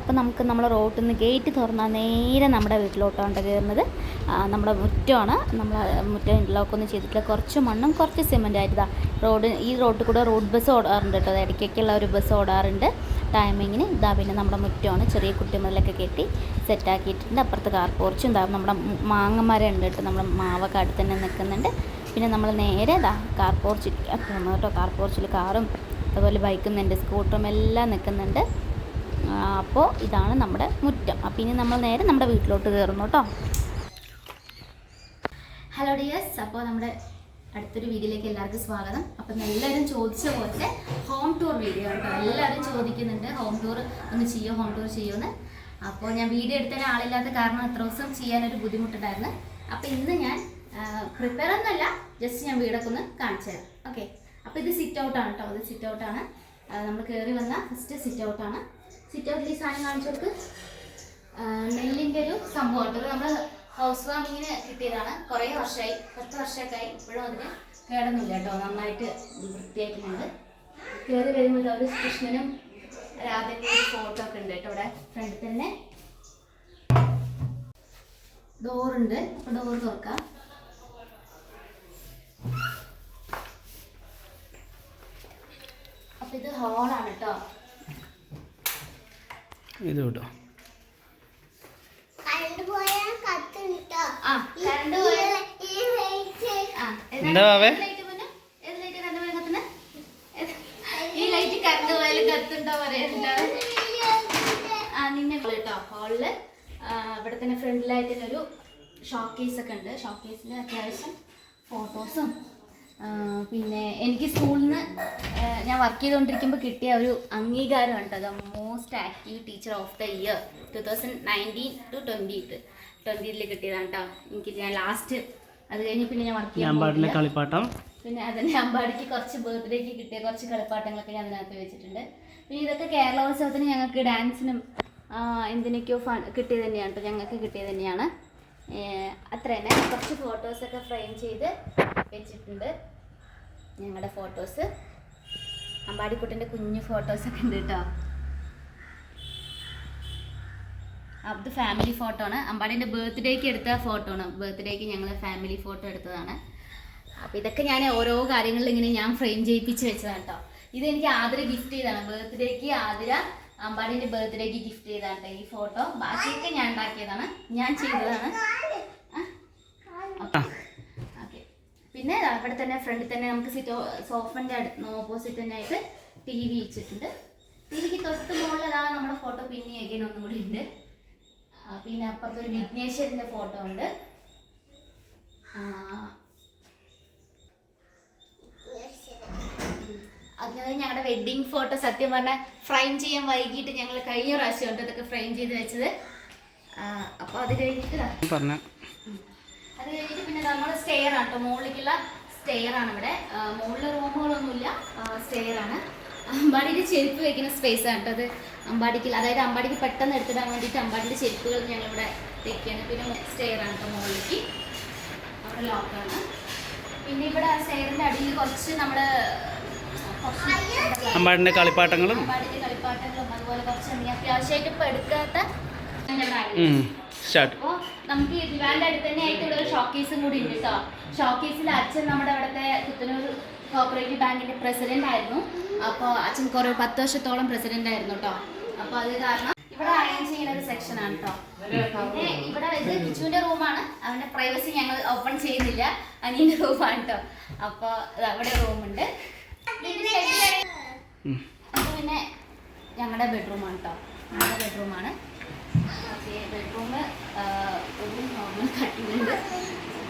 അപ്പോൾ നമുക്ക് നമ്മൾ റോട്ടിൽ നിന്ന് ഗേറ്റ് തുറന്നാൽ നേരെ നമ്മുടെ വീട്ടിലോട്ടാണ് കയറുന്നത്. നമ്മുടെ മുറ്റമാണ്. നമ്മൾ മുറ്റം ഇന്റർലോക്കൊന്നും ചെയ്തിട്ടില്ല. കുറച്ച് മണ്ണും കുറച്ച് സിമെന്റ് ആയിട്ടാ റോഡ് ഈ റോഡിൽ കൂടെ റോഡ് ബസ് ഓടാറുണ്ട് കേട്ടോ. ഇടയ്ക്കൊക്കെയുള്ള ഒരു ബസ് ഓടാറുണ്ട്. ടൈമിങ്ങിന് ഇതാ പിന്നെ നമ്മുടെ മുറ്റമാണ്. ചെറിയ കുട്ടിമുതലൊക്കെ കെട്ടി സെറ്റാക്കിയിട്ടുണ്ട് അപ്പുറത്ത് കാർ പോർച്ചും ഇതാ നമ്മുടെ മാങ്ങമരം ഉണ്ട് കേട്ടോ. നമ്മുടെ മാവൊക്കെ അടുത്ത് തന്നെ നിൽക്കുന്നുണ്ട്. പിന്നെ നമ്മൾ നേരെ ഇതാ കാർ പോർച്ചിൽ കേട്ടോ. കാർ പോർച്ചിൽ കാറും അതുപോലെ ബൈക്കും ഉണ്ട്. സ്കൂട്ടറും എല്ലാം നിൽക്കുന്നുണ്ട്. അപ്പോൾ ഇതാണ് നമ്മുടെ മുറ്റം. അപ്പോൾ ഇനി നമ്മൾ നേരെ നമ്മുടെ വീട്ടിലോട്ട് കയറുന്നു കേട്ടോ. ഹലോ ഡിയേഴ്സ് അപ്പോൾ നമ്മുടെ അടുത്തൊരു വീഡിയോയിലേക്ക് എല്ലാവർക്കും സ്വാഗതം. അപ്പം എല്ലാവരും ചോദിച്ച പോലെ ഹോം ടൂർ വീഡിയോ കേട്ടോ. എല്ലാവരും ചോദിക്കുന്നുണ്ട് ഹോം ടൂർ ഒന്ന് ചെയ്യോ ഹോം ടൂർ ചെയ്യുമെന്ന് അപ്പോൾ ഞാൻ വീഡിയോ എടുത്തതിന് ആളില്ലാത്ത കാരണം എത്ര ദിവസം ചെയ്യാനൊരു ബുദ്ധിമുട്ടുണ്ടായിരുന്നു. അപ്പോൾ ഇന്ന് ഞാൻ പ്രിപ്പയർ ഒന്നുമല്ല ജസ്റ്റ് ഞാൻ വീടൊക്കെ ഒന്ന് കാണിച്ചു തരാം. ഓക്കെ അപ്പോൾ ഇത് സിറ്റ് ഔട്ടാണ് കേട്ടോ. ഇത് സിറ്റ് ഔട്ടാണ് നമ്മൾ കയറി വന്ന ഫസ്റ്റ് സിറ്റ് ഔട്ടാണ് സിറ്റ് ഔട്ടിൽ ഈ സാധനം കാണിച്ചു കൊടുക്ക്. നെല്ലിന്റെ ഒരു സംഭവം ഉണ്ട്. നമ്മൾ ഹൗസ് വാമിങ്ങിന് കിട്ടിയതാണ്. കുറേ വർഷമായി പത്ത് വർഷമൊക്കെ ആയി. ഇപ്പോഴും അതിന് കേടൊന്നുമില്ല കേട്ടോ. നന്നായിട്ട് വൃത്തിയാക്കുന്നുണ്ട് കയറി വരുമ്പോൾ ഒരു കൃഷ്ണനും രാധന്റെ ഫോട്ടോ ഒക്കെ ഉണ്ട് കേട്ടോ ഇവിടെ ഫ്രണ്ടിൽ തന്നെ. ഡോറുണ്ട് അപ്പോൾ ഡോർ തുറക്കാം. അപ്പോൾ ഇത് ഹോളാണ് കേട്ടോ. ഇത് കേട്ടോ. കത്തുണ്ടോ ആ കറണ്ട് ഈ ലൈറ്റ്. ആ, എന്താ ഹാളിൽ ഇവിടെ തന്നെ ഫ്രണ്ടിലായിട്ട് തന്നെ ഒരു ഷോക്കേസ് ഒക്കെ ഉണ്ട്. ഷോക്കേസിൽ അത്യാവശ്യം ഫോട്ടോസും പിന്നെ എനിക്ക് സ്കൂളിൽ നിന്ന് ഞാൻ വർക്ക് ചെയ്തുകൊണ്ടിരിക്കുമ്പോൾ കിട്ടിയ ഒരു അംഗീകാരം ഉണ്ട് the most active teacher of the year two thousand nineteen to twenty ട്വന്റിയിൽ കിട്ടിയതാണ് കേട്ടോ എനിക്ക് ഞാൻ ലാസ്റ്റ് അത് കഴിഞ്ഞ് പിന്നെ ഞാൻ വർക്ക് ചെയ്യാൻ. കളിപ്പാട്ടം. പിന്നെ അതന്നെ അമ്പാടിക്ക് കുറച്ച് ബർത്ത്ഡേക്ക് കിട്ടിയ കുറച്ച് കളിപ്പാട്ടങ്ങളൊക്കെ ഞാൻ അതിനകത്ത് വെച്ചിട്ടുണ്ട്. പിന്നെ ഇതൊക്കെ കേരളോത്സവത്തിന് ഞങ്ങൾക്ക് ഡാൻസിനും എന്തിനൊക്കെയോ ഫണ്ട് കിട്ടിയത് തന്നെയാണ് കേട്ടോ ഞങ്ങൾക്ക് കിട്ടിയത് തന്നെയാണ്. അത്ര തന്നെ. കുറച്ച് ഫോട്ടോസൊക്കെ ഫ്രെയിം ചെയ്ത് വെച്ചിട്ടുണ്ട്. ഞങ്ങളുടെ ഫോട്ടോസ് അമ്പാടിക്കുട്ടന്റെ കുഞ്ഞു ഫോട്ടോസൊക്കെ ഉണ്ട് കേട്ടോ അത് ഫാമിലി ഫോട്ടോ ആണ്. അമ്പാടിന്റെ ബർത്ത്ഡേക്ക് എടുത്ത ഫോട്ടോ ആണ്. ബർത്ത്ഡേക്ക് ഞങ്ങൾ ഫാമിലി ഫോട്ടോ എടുത്തതാണ്. അപ്പോൾ ഇതൊക്കെ ഞാൻ ഓരോ കാര്യങ്ങളിൽ ഇങ്ങനെ ഞാൻ ഫ്രെയിം ചെയ്യിപ്പിച്ച് വെച്ചതാണ് കേട്ടോ ഇത് എനിക്ക് ആതിര ഗിഫ്റ്റ് ചെയ്തതാണ്. ബർത്ത്ഡേക്ക് ആതിര അമ്പാടിന്റെ ബർത്ത്ഡേക്ക് ഗിഫ്റ്റ് ചെയ്തതാണ് കേട്ടോ ഈ ഫോട്ടോ ബാക്കിയൊക്കെ ഞാൻ ഉണ്ടാക്കിയതാണ്. ഞാൻ ചെയ്തതാണ്. ഓക്കെ. പിന്നെ അവിടെ തന്നെ ഫ്രണ്ടിൽ തന്നെ നമുക്ക് സിറ്റോ സോഫന്റെ ഓപ്പോസിറ്റ് തന്നെ ആയിട്ട് ടി വി വെച്ചിട്ടുണ്ട്. ടി വിക്ക് തൊട്ട് മുകളിൽ നമ്മുടെ ഫോട്ടോ പിന്നെ again ഒന്നും കൂടി ഉണ്ട്. പിന്നെ അപ്പുറത്തൊരു വിഘ്നേശ്വരന്റെ ഫോട്ടോ ഉണ്ട്. അതിനകത്ത് ഞങ്ങളുടെ വെഡ്ഡിങ് ഫോട്ടോ സത്യം പറഞ്ഞാൽ ഫ്രെയിം ചെയ്യാൻ വൈകിട്ട് ഞങ്ങൾ കഴിഞ്ഞ പ്രാവശ്യം ഉണ്ട് അതൊക്കെ ഫ്രെയിം ചെയ്ത് വെച്ചത്. അപ്പോൾ അത് കഴിഞ്ഞിട്ട് പറഞ്ഞ അത് കഴിഞ്ഞിട്ട് പിന്നെ നമ്മുടെ സ്റ്റെയർ ആണ് കേട്ടോ. മുകളിലേക്കുള്ള സ്റ്റെയർ ആണ് ഇവിടെ. മുകളിൽ റൂമുകളൊന്നുമില്ല സ്റ്റെയർ ആണ്. അമ്പാടിയുടെ ചെരുപ്പ് വെക്കുന്ന സ്പേസ് ആണ് കേട്ടോ അത്. അമ്പാടിക്ക് അതായത് അമ്പാടിക്ക് പെട്ടെന്ന് എടുത്തിടാൻ വേണ്ടിയിട്ട് അമ്പാടിയുടെ ചെരുപ്പുകൾ ഞങ്ങളിവിടെ വെക്കുകയാണ്. പിന്നെ സ്റ്റെയർ ആണ് കേട്ടോ മുകളിലേക്ക്. അവിടെ ലോക്കാണ് പിന്നെ ഇവിടെ സ്റ്റെയറിന്റെ അടിയിൽ കുറച്ച് നമ്മുടെ അമ്പാടിന്റെ അമ്പാടിന്റെ കളിപ്പാട്ടങ്ങളും. അമ്പാടിയുടെ കളിപ്പാട്ടങ്ങളും അതുപോലെ കുറച്ച് എന്തെങ്കിലും അത്യാവശ്യമായിട്ട് ഇപ്പോൾ എടുക്കാത്ത സ്റ്റാർട്ട് അപ്പോൾ നമുക്ക് ദിവാന്റെ അടുത്ത് തന്നെ ആയിട്ട് ഇവിടെ ഒരു ഷോക്കേസും കൂടി ഉണ്ട് കേട്ടോ. ഷോക്കേസിൽ അച്ഛൻ നമ്മുടെ അവിടുത്തെ കുത്തനൂർ കോപ്പറേറ്റീവ് ബാങ്കിന്റെ പ്രസിഡന്റ് ആയിരുന്നു. അപ്പോൾ അച്ഛൻ കുറേ പത്ത് വർഷത്തോളം പ്രസിഡന്റ് ആയിരുന്നു കേട്ടോ അപ്പോൾ അത് കാരണം ഇവിടെ അറേഞ്ച് ചെയ്യുന്ന ഒരു സെക്ഷൻ ആണ് കേട്ടോ പിന്നെ ഇവിടെ ഇത് ബിജുവിന്റെ റൂമാണ് അവന്റെ പ്രൈവസി ഞങ്ങൾ ഓപ്പൺ ചെയ്യുന്നില്ല. അനിയന്റെ റൂമാണ് കേട്ടോ അപ്പോൾ അവിടെ റൂമുണ്ട് അപ്പോൾ പിന്നെ ഞങ്ങളുടെ ബെഡ്റൂമാണ് കേട്ടോ ഞങ്ങളുടെ ബെഡ്റൂമാണ് ബെഡ്റൂമ് ഒരു നോർമൽ കട്ടിലുണ്ട്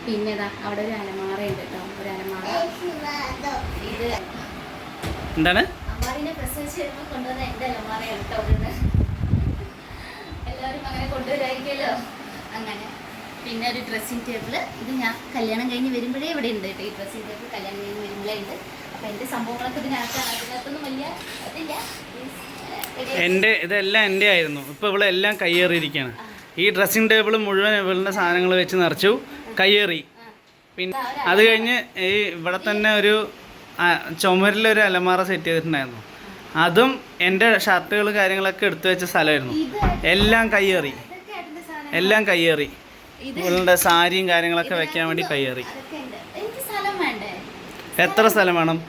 പിന്നെ ഇതാ അവിടെ ഒരു അലമാറയുണ്ട് കേട്ടോ. ഒരു അലമാറ. ഇത് എന്താണ്? അമ്മാറിനെ പ്രസവിച്ച് വരുമ്പോൾ കൊണ്ടുവന്ന എന്റെ അലമാറയാണ് കേട്ടോ അവിടുന്ന്. എല്ലാവരും അങ്ങനെ കൊണ്ടുവരായിരിക്കുമല്ലോ അങ്ങനെ. പിന്നെ ഒരു ഡ്രസ്സിങ് ടേബിൾ ഇത് ഞാൻ കല്യാണം കഴിഞ്ഞ് വരുമ്പോഴേ ഇവിടെ ഉണ്ട് കേട്ടോ. ഈ ഡ്രസ്സിങ് ടേബിൾ കല്യാണം കഴിഞ്ഞ് വരുമ്പോഴേ ഉണ്ട്. അപ്പോൾ എന്റെ സംഭവങ്ങളൊക്കെ ഇതിനകത്താണ്. അതിനകത്തൊന്നും വലിയ അതില്ല. എന്റെ ഇതെല്ലാം എന്റെ ആയിരുന്നു. ഇപ്പോൾ ഇവളെല്ലാം കയ്യേറിയിരിക്കുകയാണ്. ഈ ഡ്രസ്സിങ് ടേബിൾ മുഴുവൻ ഇവളുടെ സാധനങ്ങൾ വെച്ച് നിറച്ചു. കയ്യേറി. പിന്നെ അത് കഴിഞ്ഞ് ഈ ഇവിടെ തന്നെ ഒരു ചുമരിലൊരു അലമാറ സെറ്റ് ചെയ്തിട്ടുണ്ടായിരുന്നു. അതും എന്റെ ഷർട്ടുകൾ കാര്യങ്ങളൊക്കെ എടുത്തു വെച്ച സ്ഥലമായിരുന്നു. എല്ലാം കയ്യേറി. എല്ലാം കയ്യേറി. ഇവളുടെ സാരിയും കാര്യങ്ങളൊക്കെ വെക്കാൻ വേണ്ടി കയ്യേറി. എത്ര സ്ഥലം വേണം?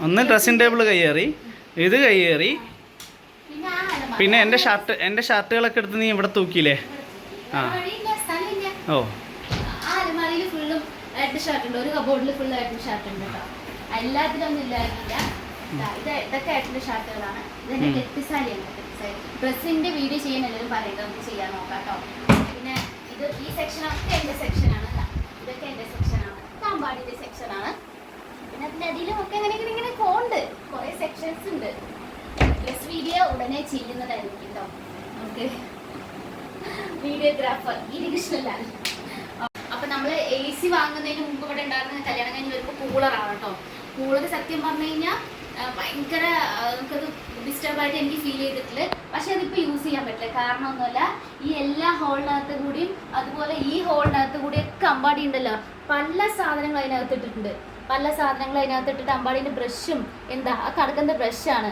ഒന്ന് ഡ്രസ്സിംഗ് ടേബിൾ കയ്യേറി ഇത് കയ്യേറി. പിന്നെ എന്റെ ഷർട്ട് എന്റെ ഷർട്ടുകളൊക്കെ എടുത്ത് നീ ഇവിടെ തൂക്കിയില്ലേ? ആ. ഓ. ഏട്ടൻ ഷർട്ട് ഉണ്ട്. ഒരു കബോർഡിൽ ഫുൾ ആയിട്ട് ഷർട്ട് ഉണ്ട് കേട്ടോ എല്ലാത്തിലൊന്നും ഇല്ലായിരുന്നില്ല. ഇത് ഇതൊക്കെ ആയിട്ടുള്ള ഷർട്ടുകളാണ് ഇതെന്റെ. കെട്ടിസാലിയാണ് കെട്ടിസാലി ഡ്രസ്സിന്റെ വീഡിയോ ചെയ്യാൻ എല്ലാവരും പറയുന്നത് നമുക്ക് ചെയ്യാൻ നോക്കാം കേട്ടോ പിന്നെ ഇത് ഈ സെക്ഷൻ സെക്ഷനൊക്കെ എന്റെ സെക്ഷനാണ് ഇതൊക്കെ എന്റെ സെക്ഷനാണ് കാമ്പാടിന്റെ സെക്ഷനാണ് പിന്നെ അതിന്റെ അടിയിലും ഒക്കെ അങ്ങനെ ഇങ്ങനെ ഇങ്ങനെ പോണ്ട് കുറെ സെക്ഷൻസ് ഉണ്ട്. ഡ്രസ് വീഡിയോ ഉടനെ ചെയ്യുന്നതായിരിക്കും കേട്ടോ നമുക്ക് വീഡിയോഗ്രാഫർ ഗിരികൃഷ്ണലാൽ നമ്മൾ എ സി വാങ്ങുന്നതിന് മുമ്പ് ഇവിടെ ഉണ്ടായിരുന്ന കല്യാണം കഴിഞ്ഞ് വരുമ്പോൾ കൂളറാണ് കേട്ടോ. കൂളർ സത്യം പറഞ്ഞു കഴിഞ്ഞാൽ ഭയങ്കര നമുക്കത് ഡിസ്റ്റർബ് ആയിട്ട് എനിക്ക് ഫീൽ ചെയ്തിട്ടില്ല. പക്ഷെ അതിപ്പോൾ യൂസ് ചെയ്യാൻ പറ്റില്ല. കാരണം ഒന്നുമല്ല ഈ എല്ലാ ഹോളിനകത്ത് കൂടിയും അതുപോലെ ഈ ഹോളിനകത്ത് കൂടിയൊക്കെ അമ്പാടി ഉണ്ടല്ലോ. പല സാധനങ്ങൾ അതിനകത്ത് ഇട്ടിട്ടുണ്ട്. പല സാധനങ്ങൾ അതിനകത്ത് ഇട്ടിട്ട് അമ്പാടിന്റെ ബ്രഷും എന്താ ആ കടക്കുന്ന ബ്രഷാണ്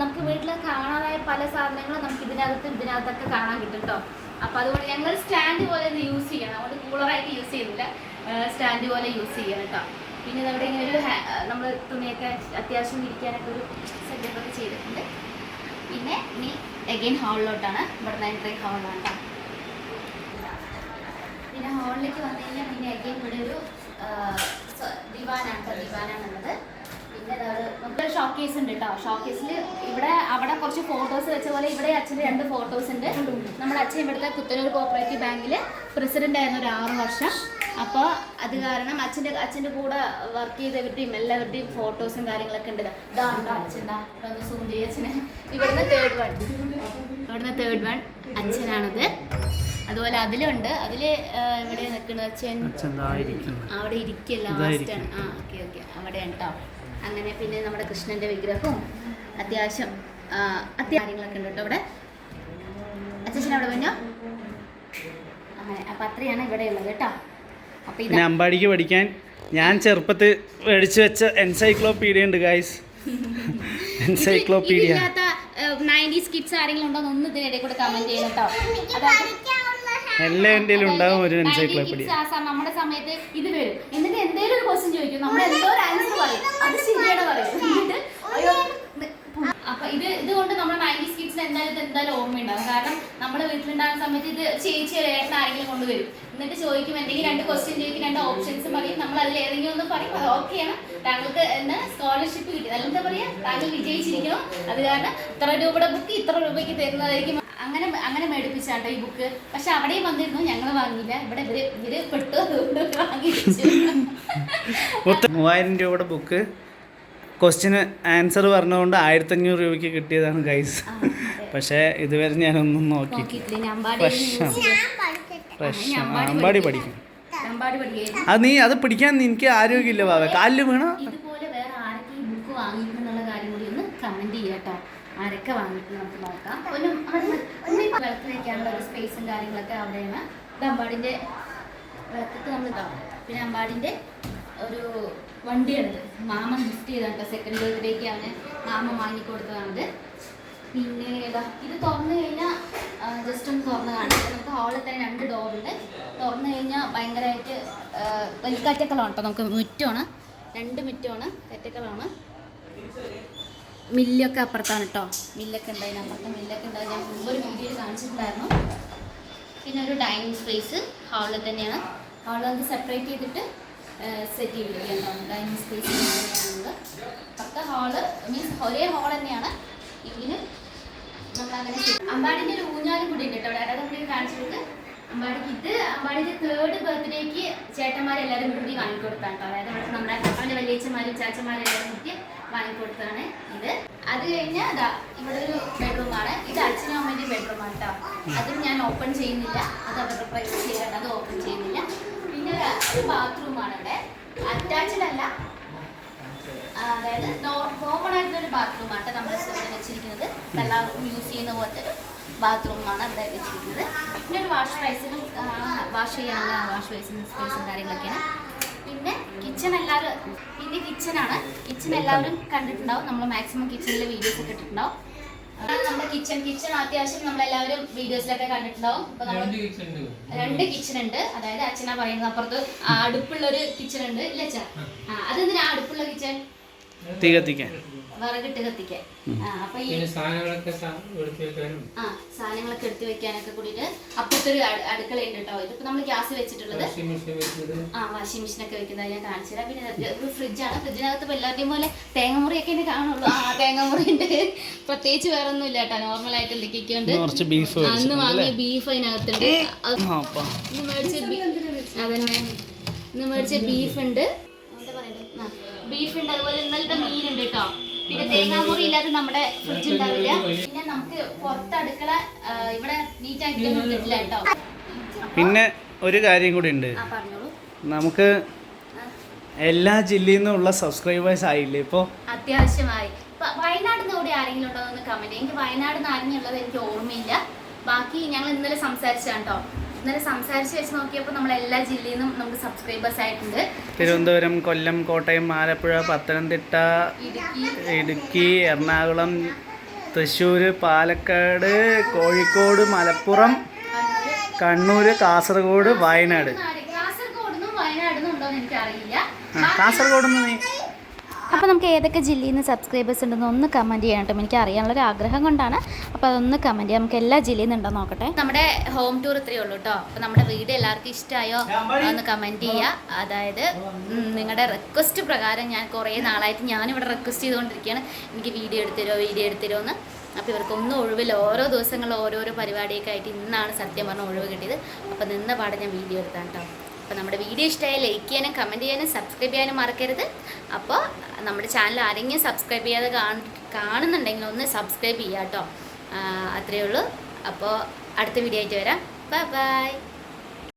നമുക്ക് വീട്ടിൽ കാണാതായ പല സാധനങ്ങളും നമുക്ക് ഇതിനകത്ത് ഇതിനകത്തൊക്കെ കാണാൻ കിട്ടും കേട്ടോ. അപ്പൊ അതുകൊണ്ട് ഞങ്ങൾ സ്റ്റാൻഡ് പോലെ ഒന്ന് യൂസ് ചെയ്യണം. അതുകൊണ്ട് കൂളറായിട്ട് യൂസ് ചെയ്യുന്നില്ല സ്റ്റാൻഡ് പോലെ യൂസ് ചെയ്യണം കേട്ടോ പിന്നെ നമ്മുടെ ഇങ്ങനെ ഒരു നമ്മൾ തുണിയൊക്കെ അത്യാവശ്യം ഇരിക്കാനൊക്കെ ഒരു സെറ്റപ്പ് ഒക്കെ ചെയ്തിട്ടുണ്ട്. പിന്നെ ഇനി അഗെയിൻ ഹാളിലോട്ടാണ് ഇവിടെ എൻട്രി ഹാളിലാണ് പിന്നെ ഹാളിലേക്ക് വന്നു കഴിഞ്ഞാൽ പിന്നെ അഗെയിൻ ഇവിടെ ഒരു ദിവാനാണ് ദിവാനാണുള്ളത്. അതാണ് ഷോക്കേസ് ഉണ്ട് കേട്ടോ ഷോക്കേസിൽ ഇവിടെ അവിടെ കുറച്ച് ഫോട്ടോസ് വെച്ച പോലെ ഇവിടെ അച്ഛന്റെ രണ്ട് ഫോട്ടോസ് ഉണ്ട്. നമ്മുടെ അച്ഛൻ ഇവിടുത്തെ കുത്തനൂർ കോപ്പറേറ്റീവ് ബാങ്കിൽ പ്രസിഡന്റ് ആയിരുന്നു ഒരു ആറ് വർഷം. അപ്പോൾ അത് കാരണം അച്ഛന്റെ അച്ഛന്റെ കൂടെ വർക്ക് ചെയ്തവരുടെയും എല്ലാവരുടെയും ഫോട്ടോസും കാര്യങ്ങളൊക്കെ ഉണ്ട്. ഇതാ ഇവിടെ ഒന്ന് സൂം ചെയ്യ അച്ഛനെ. ഇവിടുന്ന് തേർഡ് വൺ ഇവിടുന്ന് തേർഡ് വൺ അച്ഛനാണത്. അതുപോലെ അതിലുണ്ട് അതിൽ ഇവിടെ നിൽക്കുന്നത്? അച്ഛൻ അവിടെ ഇരിക്കില്ല ആ ഓക്കെ ഓക്കെ. അവിടെയാണ് കേട്ടോ അങ്ങനെ പിന്നെ നമ്മുടെ കൃഷ്ണന്റെ വിഗ്രഹവും അത്യാവശ്യം അത്യാവശ്യങ്ങളൊക്കെ ഉണ്ട് കേട്ടോ ഇവിടെ അച്ഛൻ അവിടെ പറഞ്ഞോ അങ്ങനെ അപ്പം അത്രയാണ് ഇവിടെ ഉള്ളത് കേട്ടോ. അപ്പം പിന്നെ അമ്പാടിക്ക് പഠിക്കാൻ ഞാൻ ചെറുപ്പത്തിൽ മേടിച്ചു വെച്ച എൻസൈക്ലോപീഡിയ ഉണ്ട് ഗായ്സ് എൻസൈക്ലോപീഡിയ. നയന്റീസ് കിഡ്സ് ആരെങ്കിലും ഉണ്ടോ ഒന്ന് ഇതിനിടയിൽ കൂടെ കമന്റ് ചെയ്യണം കേട്ടോ. എല്ലാ എന്റെ ഉണ്ടാകും ഒരു എൻസൈക്ലോപ്പീഡിയ എൻസൈക്ലോപീഡിയ 90s നമ്മുടെ സമയത്ത് ഇത് വരും. എന്നിട്ട് എന്തെങ്കിലും ഒരു ക്വസ്റ്റ്യൻ ചോദിക്കും. നമ്മൾ എന്തോ ഒരു ആൻസർ പറയും. അത് ശരിയാണ് പറയും. എന്നിട്ട് അപ്പൊ ഇത് ഇതുകൊണ്ട് നമ്മുടെ നയന്റീസ് കിഡ്സിന് എന്തായാലും ഇത് എന്തായാലും ഓർമ്മയുണ്ടാവും. കാരണം നമ്മുടെ വീട്ടിലുണ്ടാകുന്ന സമയത്ത് ഇത് ചേച്ചി ഏട്ടൻ ആരെങ്കിലും കൊണ്ടുവരും. എന്നിട്ട് ചോദിക്കും എന്തെങ്കിലും രണ്ട് ക്വസ്റ്റ്യൻ ചോദിക്കും രണ്ട് ഓപ്ഷൻസ് പറയും. നമ്മൾ അതിൽ ഏതെങ്കിലും ഒന്ന് പറയും. അത് ഓക്കെയാണ് താങ്കൾക്ക് എന്ന് സ്കോളർഷിപ്പ് കിട്ടി. അതെന്താ പറയാ? താങ്കൾ വിജയിച്ചിരിക്കണം. അത് കാരണം ഇത്ര രൂപയുടെ ബുക്ക് ഇത്ര രൂപയ്ക്ക് തരുന്നതായിരിക്കും. അങ്ങനെ അങ്ങനെ മേടിപ്പിച്ചാട്ടോ ഈ ബുക്ക് പക്ഷെ അവിടെയും വന്നിരുന്നു ഞങ്ങൾ വാങ്ങിയില്ല. ഇവിടെ ഇവർ ഇവർ പെട്ടു. മൂവായിരം രൂപയുടെ ബുക്ക് ക്വസ്റ്റിന് ആൻസർ പറഞ്ഞുകൊണ്ട് ആയിരത്തഞ്ഞൂറ് രൂപയ്ക്ക് കിട്ടിയതാണ് ഗൈസ് പക്ഷേ ഇതുവരെ ഞാനൊന്നും നോക്കി അമ്പാടി പഠിക്കും അത് നീ അത് പിടിക്കാൻ എനിക്ക് ആരോഗ്യമില്ല ബാബ. കാലിൽ വീണ? ഇതുപോലെ വേറെ ആരൊക്കെ ബുക്ക് വാങ്ങിക്കുന്നുള്ള കാര്യം കൂടി ഒന്ന് കമന്റ് ചെയ്യുക കേട്ടോ ആരൊക്കെ വന്നിട്ട് നമുക്ക് നോക്കാം. ഒന്ന് വിളക്ക് വെക്കാനുള്ള ഒരു സ്പേസും കാര്യങ്ങളൊക്കെ അവിടെയാണ്. ഇത് വിളക്കൊക്കെ നമ്മൾ കാണും പിന്നെ അമ്പാടിന്റെ ഒരു വണ്ടിയാണിത് മാമൻ ഗിഫ്റ്റ് ചെയ്താണ് സെക്കൻഡ് ബർത്ത്ഡേക്ക് അവന് മാമൻ വാങ്ങിക്കൊടുത്തതാണിത് പിന്നെ ഇത് തുറന്നു കഴിഞ്ഞാൽ ജസ്റ്റ് ഒന്ന് തുറന്ന് കാണിക്കാം നമുക്ക് ഹാളിൽ തന്നെ രണ്ട് ഡോറുണ്ട് തുറന്നു കഴിഞ്ഞാൽ ഭയങ്കരമായിട്ട് വലിയ കറ്റക്കളാണ് കേട്ടോ. നമുക്ക് മുറ്റമാണ്. രണ്ട് മുറ്റമാണ് കറ്റക്കളാണ്. മില്ലൊക്കെ അപ്പുറത്താണ് കേട്ടോ മില്ലൊക്കെ ഉണ്ടായിരുന്നു അപ്പുറത്തെ മില്ലൊക്കെ ഉണ്ടായിരുന്നു ഞാൻ മുമ്പ് ഒരു വീഡിയോയിൽ കാണിച്ചിട്ടുണ്ടായിരുന്നു. പിന്നെ ഒരു ഡൈനിങ് സ്പേസ് ഹാളിൽ തന്നെയാണ്. ഹാളിൽ നമുക്ക് സെപ്പറേറ്റ് ചെയ്തിട്ട് സെറ്റ് ചെയ്തിരിക്കുകയാണ് ഡൈനിങ് സ്പേസ് പക്ക ഹാൾ മീൻസ് ഒരേ ഹാൾ തന്നെയാണ്. എങ്കിലും നമ്മളങ്ങനെ. അമ്പാടിന്റെ ഒരു ഊഞ്ഞാലും കൂടി ഉണ്ട് കേട്ടോ അവിടെ അതൊക്കെ കാണിച്ചിട്ടുണ്ട്. അമ്പാടിക്ക് ഇത് അമ്പാടിന്റെ തേർഡ് ബർത്ത്ഡേക്ക് ചേട്ടന്മാരെല്ലാവരും കൂടി വാങ്ങിക്കൊടുത്താണ് കേട്ടോ അതായത് നമ്മുടെ അവന്റെ വലിയച്ഛന്മാരും ചാച്ചന്മാരും എല്ലാവരും കൂടി വാങ്ങിക്കൊടുത്തതാണ് ഇത്. അത് കഴിഞ്ഞ അതാ ഇവിടെ ഒരു ബെഡ്റൂം ആണ്. ഇത് അച്ഛനും അമ്മേന്റെ ബെഡ്റൂമാണ് കേട്ടോ അതും ഞാൻ ഓപ്പൺ ചെയ്യുന്നില്ല. അത് അവരുടെ പ്രൈവസി ചെയ്യണം അത് ഓപ്പൺ ചെയ്യുന്നില്ല. പിന്നെ ഒരു- ബാത്റൂം ആണ് ഇവിടെ. അറ്റാച്ച്ഡ് അല്ല. അതായത് കോമൺ ആയിട്ടുള്ള ഒരു ബാത്റൂം ആണ് നമ്മൾ വെച്ചിരിക്കുന്നത്. എല്ലാവർക്കും യൂസ് ചെയ്യുന്ന പോലത്തെ ഒരു ബാത്റൂമാണ് അവിടെ വെച്ചിരിക്കുന്നത്. പിന്നെ ഒരു വാഷ് ബേസിനും വാഷ് ചെയ്യാനുള്ള വാഷ് ബേസിനും സ്പേസും കാര്യങ്ങളൊക്കെയാണ്. പിന്നെ കിച്ചൺ എല്ലാവരും പിന്നെ ആണ്. കിച്ചൺ എല്ലാവരും കണ്ടിട്ടുണ്ടാവും. നമ്മൾ മാക്സിമം കിച്ചണിലെ വീഡിയോസ് ഒക്കെ ഇട്ടിട്ടുണ്ടാവും. നമ്മുടെ കിച്ചൺ കിച്ചൺ അത്യാവശ്യം നമ്മളെല്ലാവരും വീഡിയോസിലൊക്കെ കണ്ടിട്ടുണ്ടാവും. ഇപ്പൊ നമ്മൾ രണ്ട് കിച്ചൺ ഉണ്ട്. അതായത് അച്ഛനാ പറയുന്നത് അപ്പുറത്ത് അടുപ്പുള്ള ഒരു കിച്ചൺ ഉണ്ട്. ഇല്ല അച്ഛാ? ആ. അതെന്തിനാ അടുപ്പുള്ള കിച്ചൺ തീ കത്തിക്കാൻ വിറകിട്ട് കത്തിക്കാൻ. ആ അപ്പൊ ഈ പിന്നെ സാധനങ്ങളൊക്കെ ആ സാധനങ്ങളൊക്കെ എടുത്തു വെക്കാനൊക്കെ കൂടിയിട്ട് അപ്പുറത്തെ ഒരു അടുക്കള ഉണ്ട് കേട്ടോ ഇതിപ്പോ നമ്മൾ ഗ്യാസ് വെച്ചിട്ടുള്ളത്. ആ വാഷിംഗ് മെഷീൻ ഒക്കെ വെക്കുന്നത് ഞാൻ കാണിച്ചു തരാം പിന്നെ ഒരു ഫ്രിഡ്ജാണ്. ഫ്രിഡ്ജിനകത്ത് ഇപ്പൊ എല്ലാവരുടെയും പോലെ തേങ്ങമുറിയൊക്കെ തന്നെ കാണുള്ളൂ. ആ തേങ്ങമുറി ഉണ്ട് പ്രത്യേകിച്ച് വേറെ ഒന്നും ഇല്ല കേട്ടോ. നോർമൽ ആയിട്ട് എന്തൊക്കെയൊക്കെ ഉണ്ട് കുറച്ച് ബീഫ് അന്ന് വാങ്ങിയ ബീഫ് അതിനകത്തുണ്ട്. അത് ആ അപ്പാ. ഇന്ന് മേടിച്ച അതന്നെ. ഇന്ന് മേടിച്ച ബീഫ് ഉണ്ട്. ബീഫ് ഉണ്ട്. അതുപോലെ ഇന്നലത്തെ മീനുണ്ട് കേട്ടോ. പിന്നെ തേങ്ങാമുറി ഇല്ലാതെ നമ്മുടെ ഫ്രിഡ്ജ് ഉണ്ടാവില്ല. പിന്നെ നമുക്ക് പുറത്ത് അടുക്കള ഇവിടെ നീറ്റ് ആയിട്ടൊന്നും കേട്ടോ. പിന്നെ ഒരു കാര്യം കൂടി ഉണ്ട്. നമുക്ക് എല്ലാ ജില്ലയിൽ നിന്നുള്ള സബ്സ്ക്രൈബേഴ്സ് ആയില്ലേ ഇപ്പോ? അത്യാവശ്യമായി. വയനാട് നിന്ന് കൂടി ആരെങ്കിലും ഉണ്ടോ എന്ന് കമന്റ് എനിക്ക് വയനാട് നിന്ന് ആരെങ്കിലും ഉള്ളത് എനിക്ക് ഓർമ്മയില്ല. ബാക്കി ഞങ്ങൾ ഇന്നലെ സംസാരിച്ചാണ് കേട്ടോ. ഇന്നലെ സംസാരിച്ച് വെച്ച് നോക്കിയപ്പോൾ നമ്മൾ എല്ലാ ജില്ലയിൽ നിന്നും നമുക്ക് സബ്സ്ക്രൈബേഴ്സ് ആയിട്ടുണ്ട്. തിരുവനന്തപുരം കൊല്ലം കോട്ടയം ആലപ്പുഴ പത്തനംതിട്ട ഇടുക്കി എറണാകുളം തൃശ്ശൂർ പാലക്കാട് കോഴിക്കോട് മലപ്പുറം കണ്ണൂർ കാസർഗോഡ് വയനാട്. കാസർഗോഡ് നിന്നും വയനാട് നിന്നും ഉണ്ടോ എന്ന് എനിക്കറിയില്ല കാസർഗോഡ് നിന്ന് അപ്പോൾ നമുക്ക് ഏതൊക്കെ ജില്ലയിൽ നിന്ന് സബ്സ്ക്രൈബേഴ്സ് ഉണ്ടെന്ന് ഒന്ന് കമന്റ് ചെയ്യണം കേട്ടോ. എനിക്ക് അറിയാനുള്ളൊരു ആഗ്രഹം കൊണ്ടാണ്. അപ്പോൾ അതൊന്ന് കമന്റ് ചെയ്യാം. നമുക്ക് എല്ലാ ജില്ലയിൽ നിന്നുണ്ടോ നോക്കട്ടെ. നമ്മുടെ ഹോം ടൂർ ഇത്രയേ ഉള്ളൂ കേട്ടോ. അപ്പോൾ നമ്മുടെ വീട് എല്ലാവർക്കും ഇഷ്ടമായോ ഒന്ന് കമന്റ് ചെയ്യുക അതായത് നിങ്ങളുടെ റിക്വസ്റ്റ് പ്രകാരം ഞാൻ കുറേ നാളായിട്ട് ഞാനിവിടെ റിക്വസ്റ്റ് ചെയ്തുകൊണ്ടിരിക്കുകയാണ്. എനിക്ക് വീഡിയോ എടുത്തരോ വീഡിയോ എടുത്തരോ എന്ന്. അപ്പോൾ ഇവർക്കൊന്നും ഒഴിവില്ല. ഓരോ ദിവസങ്ങളിൽ ഓരോരോ പരിപാടിയൊക്കെ ആയിട്ട് ഇന്നാണ് സത്യം പറഞ്ഞ ഒഴിവ് കിട്ടിയത്. അപ്പോൾ നിന്ന പാടെ ഞാൻ വീഡിയോ എടുത്താണ് കേട്ടോ അപ്പോൾ നമ്മുടെ വീഡിയോ ഇഷ്ടമായി ലൈക്ക് ചെയ്യാനും കമന്റ് ചെയ്യാനും സബ്സ്ക്രൈബ് ചെയ്യാനും മറക്കരുത്. അപ്പോൾ നമ്മുടെ ചാനൽ ആരെങ്കിലും സബ്സ്ക്രൈബ് ചെയ്യാതെ കാണ- കാണുന്നുണ്ടെങ്കിൽ ഒന്ന് സബ്സ്ക്രൈബ് ചെയ്യാം കേട്ടോ അത്രയേ ഉള്ളൂ. അപ്പോൾ അടുത്ത വീഡിയോ ആയിട്ട് വരാം. Bye bye